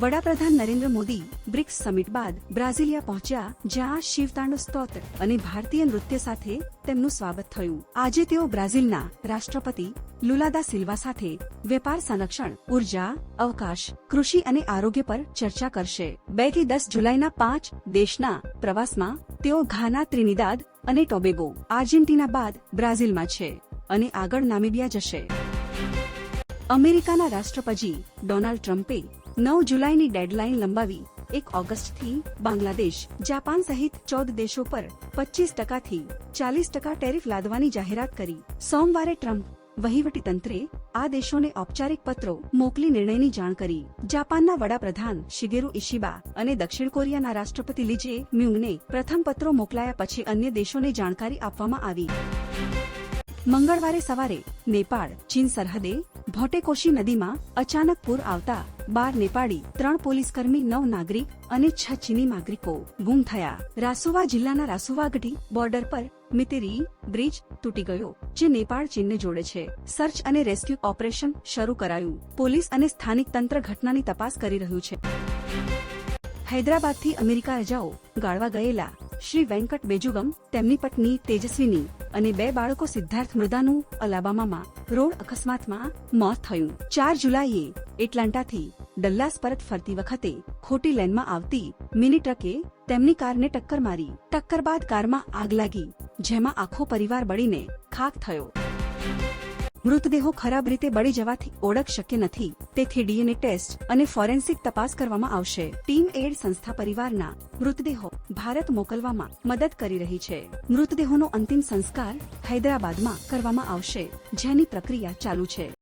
વડાપ્રધાન Narendra Modi BRICS summit બાદ બ્રાઝિલિયા પહોંચ્યા, જ્યાં શિવતાંડવ સ્તોત્ર અને ભારતીય નૃત્ય સાથે તેમનું સ્વાગત થયું. આજે તેઓ બ્રાઝિલના રાષ્ટ્રપતિ લુલાદા સિલ્વા સાથે વેપાર સંરક્ષણ, ઊર્જા, અવકાશ, કૃષિ અને આરોગ્ય પર ચર્ચા કરશે. બેથી દસ જુલાઈના પાંચ દેશના પ્રવાસમાં તેઓ ઘાના, ત્રિનિદાદ અને ટોબેગો, આર્જેન્ટિના બાદ બ્રાઝિલમાં છે અને આગળ નામીબિયા જશે. અમેરિકાના રાષ્ટ્રપતિ ડોનાલ્ડ ટ્રમ્પે નવ જુલાઈની ડેડલાઇન લંબાવી એક ઓગસ્ટથી બાંગ્લાદેશ, જાપાન સહિત ચૌદ દેશો પર પચીસ ટકાથી ચાલીસ ટકા ટેરિફ લાદવાની જાહેરાત કરી. સોમવારે ટ્રમ્પ વહીવટીતંત્રે આ દેશોને ઔપચારિક પત્રો મોકલી નિર્ણયની જાણ કરી. જાપાનના વડાપ્રધાન શિગેરુ ઇશિબા અને દક્ષિણ કોરિયાના રાષ્ટ્રપતિ લીજે મ્યુંગને પ્રથમ પત્રો મોકલાયા પછી અન્ય દેશોને જાણકારી આપવામાં આવી. મંગળવારે સવારે નેપાળ, ચીન સરહદે ભોટેકોશી નદીમાં અચાનક પૂર આવતા બાર નેપાળી, ત્રણ પોલીસકર્મી, નવ નાગરિક અને છ ચીની નાગરિકો ગુમ થયા. રાસોવા જિલ્લાના રાસોવાગઢી બોર્ડર પર મિતેરી બ્રિજ તૂટી ગયો, જે નેપાળ ચીનને જોડે છે. સર્ચ અને રેસ્ક્યુ ઓપરેશન શરૂ કરાયું. પોલીસ અને સ્થાનિક તંત્ર ઘટનાની તપાસ કરી રહ્યું છે. હૈદરાબાદથી અમેરિકા રજાઓ ગાળવા ગયેલા શ્રી વેંકટ બેજુગમ, તેમની પત્ની તેજસ્વીની અને બે બાળકો સિદ્ધાર્થ મૃદાનું અલાબામામાં રોડ અકસ્માતમાં મોત થયું. ચાર જુલાઈએ એટલાન્ટાથી ડલ્લાસ પરત ફરતી વખતે ખોટી લેનમાં આવતી મિની ટ્રકે તેમની કારને ટક્કર મારી, ટક્કર બાદ કારમાં આગ લાગી, જેમાં આખો પરિવાર બળીને ખાક થયો. મૃતદેહો ખરાબ રીતે બળી જવાથી ઓળખ શક્ય નથી. તેથી ડીએનએ ટેસ્ટ અને ફોરેન્સિક તપાસ કરવામાં આવશે. ટીમ એડ સંસ્થા પરિવારના મૃતદેહો ભારત મોકલવામાં મદદ કરી રહી છે. મૃતદેહોનો અંતિમ સંસ્કાર હૈદરાબાદમાં કરવામાં આવશે, જેની પ્રક્રિયા ચાલુ છે.